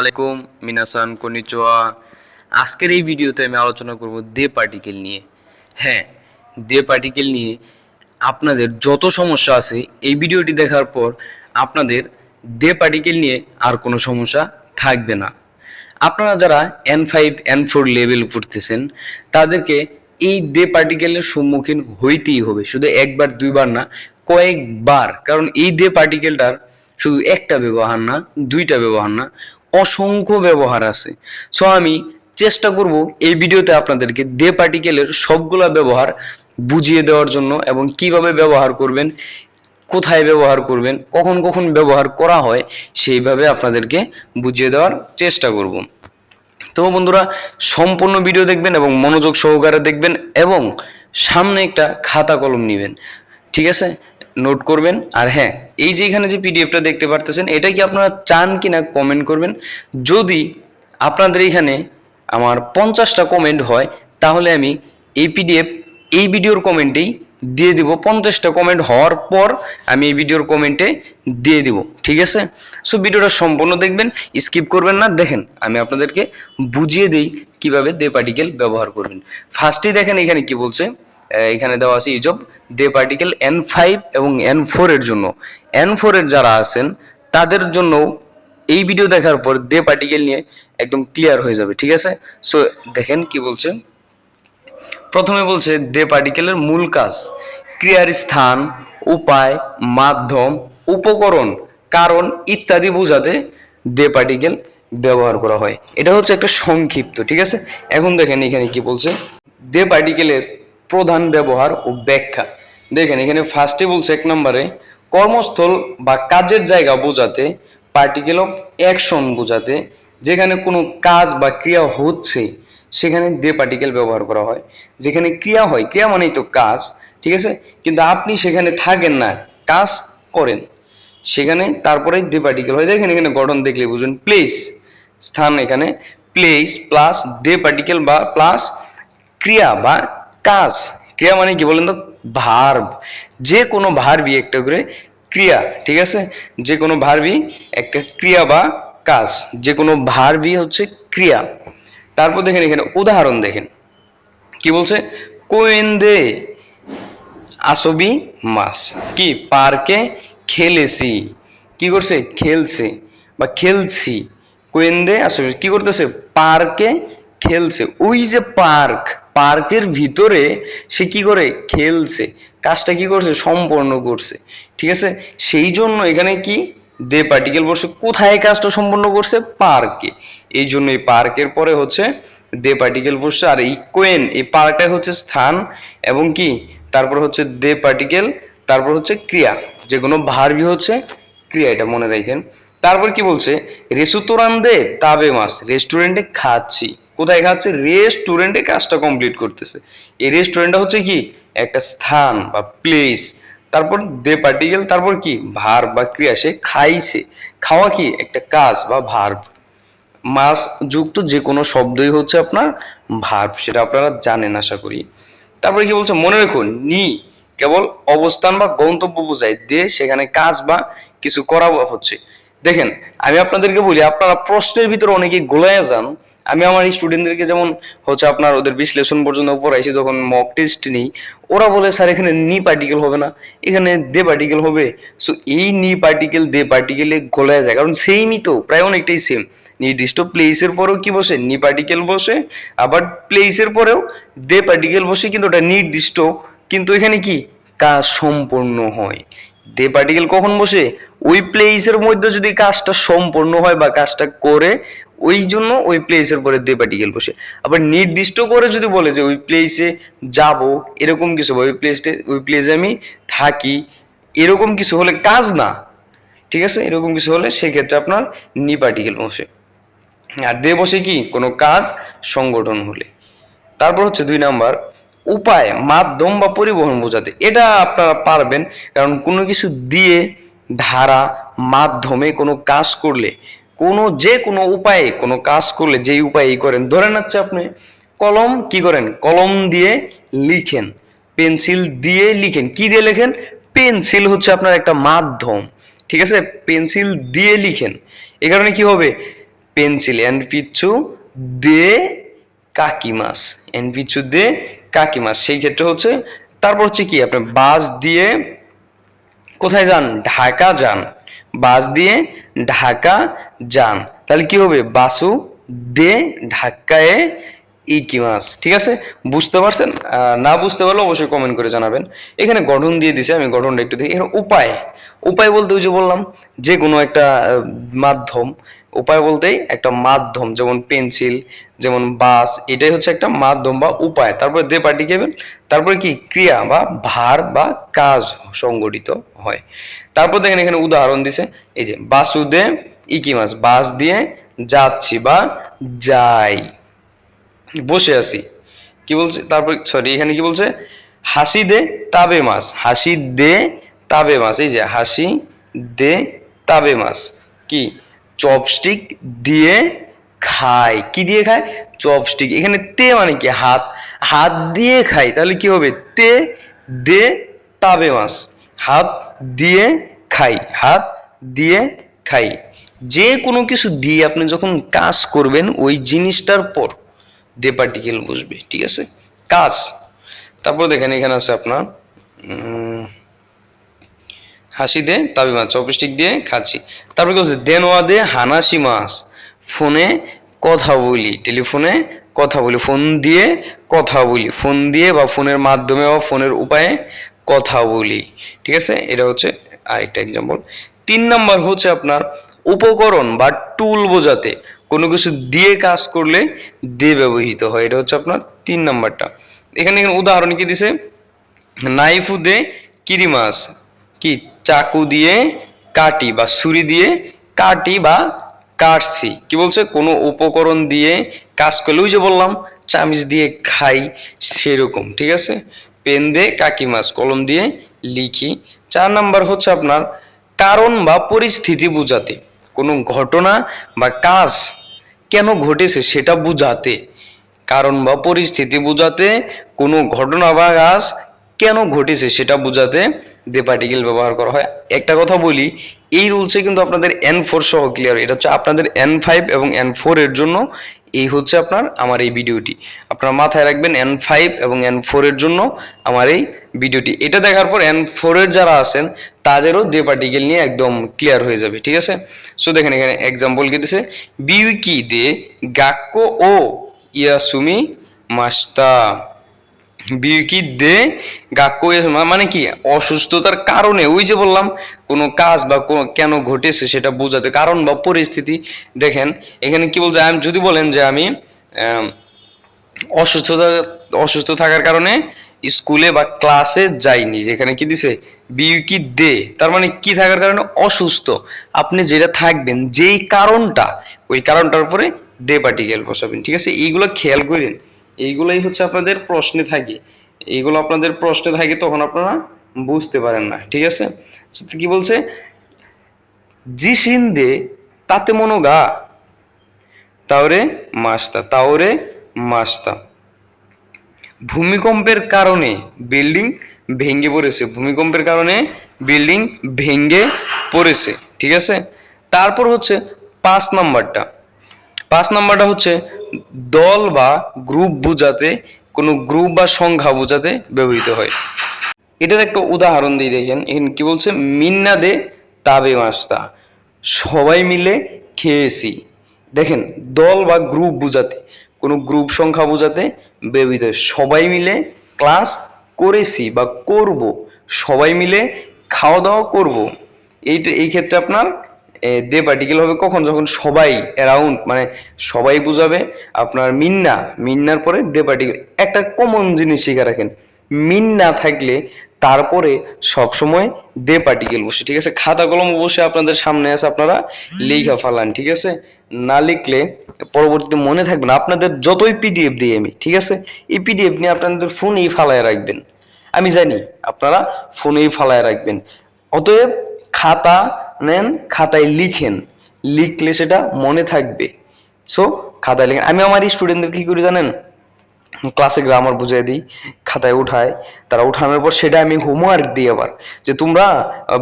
আলাইকুম মিনাসান কনিচোয়া আজকের এই ভিডিওতে আমি আলোচনা করব দে পার্টিকেল নিয়ে। হ্যাঁ দে পার্টিকেল নিয়ে আপনাদের যত সমস্যা আছে, এই ভিডিওটি দেখার পর আপনাদের দে পার্টিকেল নিয়ে আর কোনো সমস্যা থাকবে না। আপনারা যারা N five N four level পড়তেছেন তাদেরকে এই দে পার্টিকেলের সম্মুখীন হইতেই হবে। শুধু একবার, দুইবার না, কয়েকবার। কারণ এই দে পার্টিকেলটার শুধু একটা ব্যবহার না, দুইটা ব্যবহার না অসংখ্য ব্যবহার আছে। সো আমি চেষ্টা করব এই ভিডিওতে আপনাদেরকে দে পার্টিকেলের সবগুলা ব্যবহার বুঝিয়ে দেওয়ার জন্য এবং কীভাবে ব্যবহার করবেন, কোথায় ব্যবহার করবেন, কখন কখন ব্যবহার করা হয়, সেইভাবে আপনাদেরকে বুঝিয়ে দেওয়ার চেষ্টা করব। তো বন্ধুরা, সম্পূর্ণ ভিডিও দেখবেন এবং মনোযোগ সহকারে দেখবেন এবং সামনে একটা খাতা কলম নেবেন। ঠিক আছে? নোট করবেন। আর হ্যাঁ এই যে এখানে যে পিডিএফটা দেখতে পারতেছেন, এটা কি আপনারা চান কিনা কমেন্ট করবেন। যদি আপনাদের এখানে আমার পঞ্চাশটা কমেন্ট হয়, তাহলে আমি এই পিডিএফ এই ভিডিওর কমেন্টেই দিয়ে দিব। পঞ্চাশটা কমেন্ট হওয়ার পর আমি এই ভিডিওর কমেন্টে দিয়ে দিব, ঠিক আছে? সো ভিডিওটা সম্পূর্ণ দেখবেন স্কিপ করবেন না। দেখেন, আমি আপনাদেরকে বুঝিয়ে দিই কীভাবে দে পার্টিকেল ব্যবহার করবেন। ফার্স্টেই দেখেন এখানে কি বলছে। এখানে দেওয়া আছে ইজব দে পার্টিকেল এন ফাইভ এবং এন ফোর এর জন্য। এন ফোর এর যারা আছেন, তাদের জন্য এই ভিডিও দেখার পর দে পার্টিকেল নিয়ে একদম ক্লিয়ার হয়ে যাবে, ঠিক আছে? সো দেখেন কি বলছে। প্রথমে বলছে দে পার্টিকেলের মূল কাজ, ক্রিয়ার স্থান, উপায়, মাধ্যম, উপকরণ, কারণ ইত্যাদি বোঝাতে দে পার্টিকেল ব্যবহার করা হয়। এটা হচ্ছে একটা সংক্ষিপ্ত, ঠিক আছে? এখন দেখেন এখানে কি বলছে। দে পার্টিকেলের প্রধান ব্যবহার ও ব্যাখ্যা। দেখেন, এখানে ফার্স্টে বলছে এক নম্বরে কর্মস্থল বা কাজের জায়গা বোঝাতে পার্টিকেল অফ অ্যাকশন বোঝাতে, যেখানে কোনো কাজ বা ক্রিয়া হচ্ছে, সেখানে দে পার্টিকেল ব্যবহার করা হয়। যেখানে ক্রিয়া হয়, ক্রিয়া মানেই তো কাজ, ঠিক আছে? কিন্তু আপনি সেখানে থাকেন না, কাজ করেন। সেখানে তারপরে দে পার্টিকেল হয়। দেখেন, এখানে গঠন দেখলে বুঝুন প্লেস স্থান এখানে প্লেস প্লাস দে পার্টিকেল বা প্লাস ক্রিয়া বা কাজ, ক্রিয়া মানে কি বলেন তো? ভার্ব। যে কোনো ভার্বই একটা করে ক্রিয়া, ঠিক আছে? যে কোনো ভার্বই একটা ক্রিয়া বা কাজ, যে কোনো ভার্বই হচ্ছে ক্রিয়া। তারপর দেখেন এখানে উদাহরণ দেখেন। কি বলছে? কোয়েন্দে আসবি মাস কি? পার্কে খেলেছি। কি করছে? খেলছে বা খেলছি। কোয়েন্দে আসবি। কি করতেছে? পার্কে খেলছে। ওই যে পার্ক পার্কের ভিতরে সে কি করে? খেলছে। কাজটা কি করছে? সম্পন্ন করছে। ঠিক আছে? সেই জন্য এখানে কি? দে পার্টিকেল বসে। কোথায় কাজটা সম্পন্ন করছে? পার্কে। এই জন্য এই পার্কের পরে হচ্ছে দে পার্টিকেল বসছে। আর এই কোয়েন, এই পার্কটা হচ্ছে স্থান এবং কি? তারপর হচ্ছে দে পার্টিকেল তারপর হচ্ছে ক্রিয়া। যে কোনো ভার্বই হচ্ছে ক্রিয়া, এটা মনে রাখেন। তারপর কি বলছে? রেস্টুরান্টে তাবে মাস রেস্টুরেন্টে খাচ্ছি। কোথায় খাচ্ছে রেস্টুরেন্টে কাজটা কমপ্লিট করতেছে। এই রেস্টুরেন্টটা হচ্ছে কি? একটা স্থান বা প্লেস তারপর দে পার্টিকেল তারপর কি? ভার বা ক্রিয়া সে খাইছে। খাওয়া কি? একটা কাজ বা ভার্ব মাস যুক্ত যে কোনো শব্দই হচ্ছে আপনার ভার্ব সেটা আপনারা জানেন আশা করি। তারপরে কি বলছে? মনে রাখুন, নি কেবল অবস্থান বা গন্তব্য বোঝায়। দে, সেখানে কাজ বা কিছু করা হচ্ছে। দেখেন, আমি আপনাদেরকে বলি, আপনারা প্রশ্নের ভিতরে অনেকে গোলায় যান আমি আমার স্টুডেন্টদেরকে যেমন হচ্ছে আপনার ওদের বিশ্লেষণ পর্যন্ত পড়াইছি, যখন মক টেস্ট নিই, ওরা বলে, স্যার, এখানে নি পার্টিকেল হবে না, এখানে দে পার্টিকেল হবে। সো এই নি পার্টিকেল দে পার্টিকেলে গোলায় যায়। কারণ সেমই তো, প্রায় অনেকটাই সেম নির্দিষ্ট প্লেসের পরেও কি বসে? নি পার্টিকেল বসে, আবার প্লেসের পরেও দে পার্টিকেল বসে, কিন্তু ওটা নির্দিষ্ট। কিন্তু এখানে কি? কাজ সম্পূর্ণ হয়। দে পার্টিকেল কখন বসে? ওই প্লেসের মধ্যে যদি কাজটা সম্পূর্ণ হয় বা কাজটা করে, ওই জন্য ওই প্লেসের পরে দে পার্টিকেল বসে। আবার নির্দিষ্ট করে যদি বলে যে ওই প্লেসে যাব, এরকম কিছু ওই প্লেসে ওই প্লেসে আমি থাকি, এরকম কিছু হলে কাজ না। ঠিক আছে? এরকম কিছু হলে সেক্ষেত্রে আপনার নি পার্টিকেল বসে। আর দে বসে কি? কোনো কাজ, সংগঠন হলে। তারপর হচ্ছে দুই নাম্বার উপায়, মাধ্যম বা পরিবহন বোঝাতে। এটা আপনারা পারবেন, কারণ কোনো কিছু দিয়ে ধারা, মাধ্যমে কোনো কাজ করলে, কোনো যে কোনো উপায়ে কোনো কাজ করলে, যেই উপায়েই করেন ধরেন হচ্ছে আপনি কলম কি করেন? কলম দিয়ে লিখেন, পেন্সিল দিয়ে লিখেন। কি দিয়ে লেখেন? পেন্সিল হচ্ছে আপনার একটা মাধ্যম, ঠিক আছে? পেন্সিল দিয়ে লিখেন। এ কারণে কি হবে? পেন্সিল এন পিচ্ছু দে কাকিমাস এন পিচ্ছু দে কাকিমাস। সেই ক্ষেত্রে হচ্ছে, তারপর হচ্ছে কি, আপনি বাস দিয়ে কোথায় যান? ঢাকা যান। বাস দিয়ে ঢাকা যান। তাহলে কি হবে? বাসু দে ঢাকায় ইকিমাস। ঠিক আছে? বুঝতে পারছেন? না বুঝতে পারলে অবশ্যই কমেন্ট করে জানাবেন। এখানে গঠন দিয়ে দিছে, আমি গঠনটা একটু দেখি। এখানে উপায়। উপায় বলতে ওই যে বললাম, যে কোনো একটা মাধ্যম উপায় বলতেই একটা মাধ্যম, যেমন পেন্সিল, যেমন বাস, এটাই হচ্ছে একটা মাধ্যম বা উপায়। তারপরে দে পার্টিকেবল তারপরে কি? ক্রিয়া বা ভার বা কাজ সংগঠিত হয়। তারপর দেখেন এখানে উদাহরণ দিছে, এই যে বাসুদে ইকি মাছ, বাস দিয়ে যাচ্ছি বা যাই। বসে আছি। কি বলছে? তারপর সরি এখানে কি বলছে? হাসি দে তাবে মাছ, হাসি দে তাবে মাছ, এই যে হাসি দে তাবে মাছ। কি? চপস্টিক দিয়ে খায়। কি দিয়ে খায়? চপস্টিক। এখানে তে মানে কি? হাত। হাত দিয়ে খাই তাহলে কি হবে? তে দে তাবে মাছ। হাত দিয়ে খাই হাত দিয়ে খাই যে কোনো কিছু দিয়ে আপনি যখন কাজ করবেন, ওই জিনিসটার পর দে পার্টিকেল বসবে। ঠিক আছে? কাজ। তারপর দেখেন এখানে আছে আপনার হাসি দে তাবি মাছ চপস্টিক দিয়ে খাচ্ছি। তারপর কি বলছে? দেনোয়া দে হানাসি মাছ। ফোনে কথা বলি, টেলিফোনে কথা বলি, ফোন দিয়ে কথা বলি, ফোন দিয়ে বা ফোনের মাধ্যমে বা ফোনের উপায়ে কথা বলি। ঠিক আছে? এটা হচ্ছে আরেকটা এক্সাম্পল তিন নাম্বার হচ্ছে আপনার উপকরণ বা টুল বোঝাতে। কোনো কিছু দিয়ে কাজ করলে দিয়ে ব্যবহৃত হয়। এটা হচ্ছে আপনার তিন নাম্বারটা। এখানে এখানে উদাহরণ কি দিছে? নাইফু দে কিরি মাছ কি? চাকু দিয়ে কাটি বা ছুরি দিয়ে কাটি বা কাটছি। কি বলছে? কোনো উপকরণ দিয়ে কাজ করলে, ওই যে বললাম, চামিচ দিয়ে খাই, সেরকম, ঠিক আছে? পেন দিয়ে কাকি মাছ, কলম দিয়ে লিখি। চার নাম্বার হচ্ছে আপনার কারণ বা পরিস্থিতি বোঝাতে। কোনো ঘটনা বা কাজ কেন ঘটেছে সেটা বোঝাতে। কারণ বা পরিস্থিতি বোঝাতে কোনো ঘটনা বা কাজ কেন ঘটেছে সেটা বোঝাতে দে পার্টিকেল ব্যবহার করা হয়। একটা কথা বলি, এই রুলসে কিন্তু আপনাদের এন ফোর সহ ক্লিয়ার এটা হচ্ছে আপনাদের এন ফাইভ এবং এন ফোর এর জন্য এই হচ্ছে আপনার, আমার এই ভিডিওটি। আপনার মাথায় রাখবেন এন ফাইভ এবং এন ফোর এর জন্য আমার এই ভিডিওটি। এটা দেখার পর এন ফোর এর যারা আছেন, তাদেরও দে পার্টিকেল নিয়ে একদম ক্লিয়ার হয়ে যাবে, ঠিক আছে? সো দেখেন এখানে এক্সাম্পল কি দিছে? বিউকি দে গাক্কো ও ইয়াসুমি মাস্তা। বিউকি দে ইয়াসুমি মানে কি, অসুস্থতার কারণে, ওই যে বললাম, কোনো কাজ বা কেন ঘটেছে সেটা বোঝাতে, কারণ বা পরিস্থিতি, দেখেন, এখানে কি আমি যদি বলেন যে আমি অসুস্থতা, অসুস্থ থাকার কারণে স্কুলে বা ক্লাসে যাইনি, যেখানে কি দিছে বিউকি দে তার মানে কি থাকার কারণে অসুস্থ, আপনি যেটা থাকবেন, যেই কারণটা, ওই কারণটার উপরে দে পার্টিকেল বসাবেন, ঠিক আছে? এইগুলো খেয়াল করেন। এইগুলোই হচ্ছে আপনাদের প্রশ্নে থাকে। এইগুলো আপনাদের প্রশ্নে থাকে তখন আপনারা বুঝতে পারেন না, ঠিক আছে? কি বলছে? জিসিন দে তাতে মনো গা, তাওরে মাস্তা তাওরে মাস্তা। ভূমিকম্পের কারণে বিল্ডিং ভেঙে পড়েছে, ভূমিকম্পের কারণে বিল্ডিং ভেঙে পড়েছে, ঠিক আছে? তারপর হচ্ছে পাঁচ নাম্বারটা। পাঁচ নাম্বারটা হচ্ছে দল বা গ্রুপ বোঝাতে, কোনো গ্রুপ বা সংখ্যা বোঝাতে ব্যবহৃত হয়। এটার একটা উদাহরণ দিয়ে দেখেন। এখানে কি বলছে? মিন্না দে তাবে মাস্তা সবাই মিলে খেয়েছি। দেখেন, দল বা গ্রুপ বোঝাতে, কোনো গ্রুপ সংখ্যা বোঝাতে ব্যবহৃত হয়। সবাই মিলে ক্লাস করেছি বা করব। সবাই মিলে খাওয়া দাওয়া করব। এইটা, এই ক্ষেত্রে আপনার দে পার্টিকেল হবে কখন যখন সবাই অ্যারাউন্ড মানে সবাই বুঝাবে আপনার মিন্না মিন্নার পরে দে পার্টিকেল একটা কমন জিনিস শিখে রাখেন মিন না থাকলে তারপরে সবসময় দে পার্টিকেল বসে ঠিক আছে? খাতা কলম বসে আপনাদের সামনে আছে আপনারা লেখা ফালান ঠিক আছে? না লিখলে পরবর্তীতে মনে থাকবে না। আপনাদের যতই পিডিএফ দিই আমি ঠিক আছে? এই পিডিএফ নিয়ে আপনাদের ফোনেই ফালায় রাখবেন। আমি জানি আপনারা ফোনেই ফালায় রাখবেন। অতএব খাতা নেন, খাতায় লিখেন। লিখলে সেটা মনে থাকবে। সো খাতায় লিখেন। আমি আমার স্টুডেন্টদের কি করি জানেন? ক্লাসে গ্রামার বুঝিয়ে দিই, খাতায় উঠায় তারা উঠানোর পর সেটা আমি হোমওয়ার্ক দিই আবার। যে তোমরা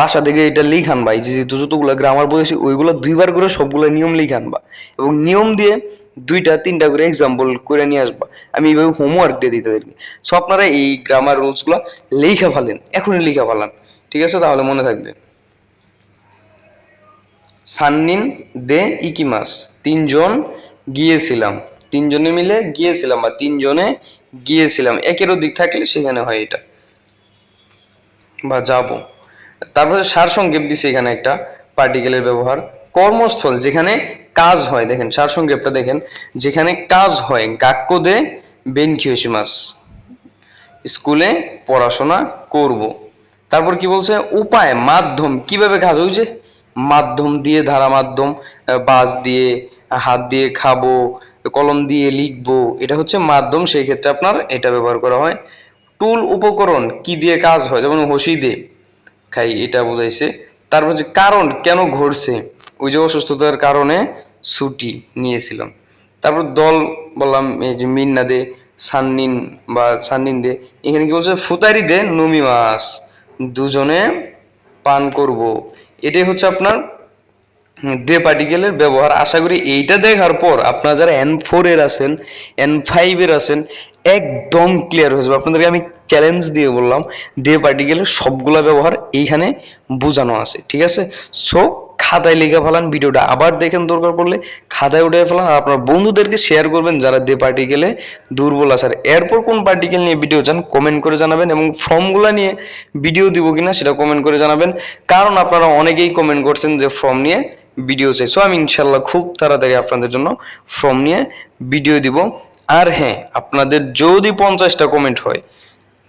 বাসা থেকে এটা লিখান ভাই যে যতগুলো গ্রামার বুঝেছি ওইগুলো দুইবার করে সবগুলো নিয়ম লিখানবা এবং নিয়ম দিয়ে দুইটা, তিনটা করে এক্সাম্পল করে নিয়ে আসবা। আমি এইভাবে হোমওয়ার্ক দিয়ে দিই তাদেরকে। সো আপনারা এই গ্রামার রুলসগুলো লেখা ফেলেন, এখনই লেখা ফেলান। ঠিক আছে? তাহলে মনে থাকবে। সান্নিন দে ইকিমাস। তিনজন গিয়েছিলাম। তিনজনে মিলে গিয়েছিলাম বা তিনজনে গিয়েছিলাম। একেরও দিক থাকলে সেখানে হয় এটা। বা যাব। তারপরে সার সংক্ষেপ দিছে এখানে একটা পার্টিকেলের ব্যবহার। কর্মস্থল যেখানে কাজ হয়। দেখেন, সার সংক্ষেপটা দেখেন। যেখানে কাজ হয়। গাক্য দে বেনকিওসিমাস স্কুলে পড়াশোনা করব। তারপর কি বলছে? উপায়, মাধ্যম। কীভাবে কাজ যে মাধ্যম দিয়ে, ধারা মাধ্যম বাস দিয়ে, হাত দিয়ে খাব, কলম দিয়ে লিখব, এটা হচ্ছে মাধ্যম। সেই ক্ষেত্রে আপনার এটা ব্যবহার করা হয়। টুল উপকরণ কি দিয়ে কাজ হয়? যেমন হসি দিয়ে খাই, এটা বোঝাইছে। তারপর যে কারণ কেন ঘটছে? ওই যে অসুস্থতার কারণে ছুটি নিয়েছিলাম। তারপর দল, বললাম, এই যে মিন্না দে, সান্নিন বা সান্নিন দে, এখানে কি বলছে? ফুতারি দে, নমি মাছ, দুজনে পান করব। এটাই হচ্ছে আপনার দে পার্টিকেলের ব্যবহার। আশা করি এইটা দেখার পর আপনারা যারা এন ফোর এর আছেন এন ফাইভের আছেন, একদম ক্লিয়ার হয়ে যাবে। আপনাদেরকে আমি চ্যালেঞ্জ দিয়ে বললাম দে পার্টিকেলের সবগুলা ব্যবহার এইখানে বোঝানো আছে, ঠিক আছে? সো খাতায় লিখে ফেলান ভিডিওটা। আবার দেখেন দরকার পড়লে খাতায় উঠে ফেলান আর আপনার বন্ধুদেরকে শেয়ার করবেন যারা দে পার্টিকেলে দুর্বল আছে। আর এরপর কোন পার্টিকেল নিয়ে ভিডিও চান কমেন্ট করে জানাবেন এবং ফর্মগুলো নিয়ে ভিডিও দিব কিনা সেটা কমেন্ট করে জানাবেন। কারণ আপনারা অনেকেই কমেন্ট করছেন যে ফর্ম নিয়ে ভিডিও চাই। সো আমি ইনশাল্লাহ খুব তাড়াতাড়ি আপনাদের জন্য ফর্ম নিয়ে ভিডিও দিব। আর হ্যাঁ আপনাদের যদি পঞ্চাশটা কমেন্ট হয়,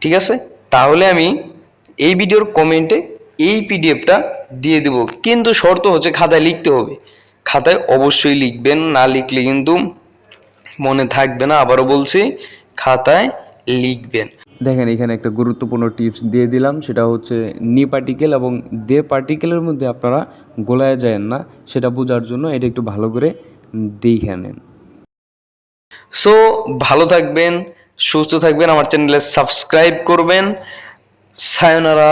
ঠিক আছে? তাহলে আমি এই ভিডিওর কমেন্টে এই পিডিএফটা দিয়ে দিব। কিন্তু শর্ত হচ্ছে খাতায় লিখতে হবে। খাতায় অবশ্যই লিখবেন না লিখলে কিন্তু মনে থাকবে না। আবারও বলছি খাতায় লিখবেন। দেখেন এখানে একটা গুরুত্বপূর্ণ টিপস দিয়ে দিলাম। সেটা হচ্ছে নি পার্টিকেল এবং দে পার্টিকেলের মধ্যে আপনারা গোলায় যায় না। সেটা বোঝার জন্য এটা একটু ভালো করে দেখে নেন। সো ভালো থাকবেন সুস্থ থাকবেন। আমার চ্যানেলে সাবস্ক্রাইব করবেন। সায়নারা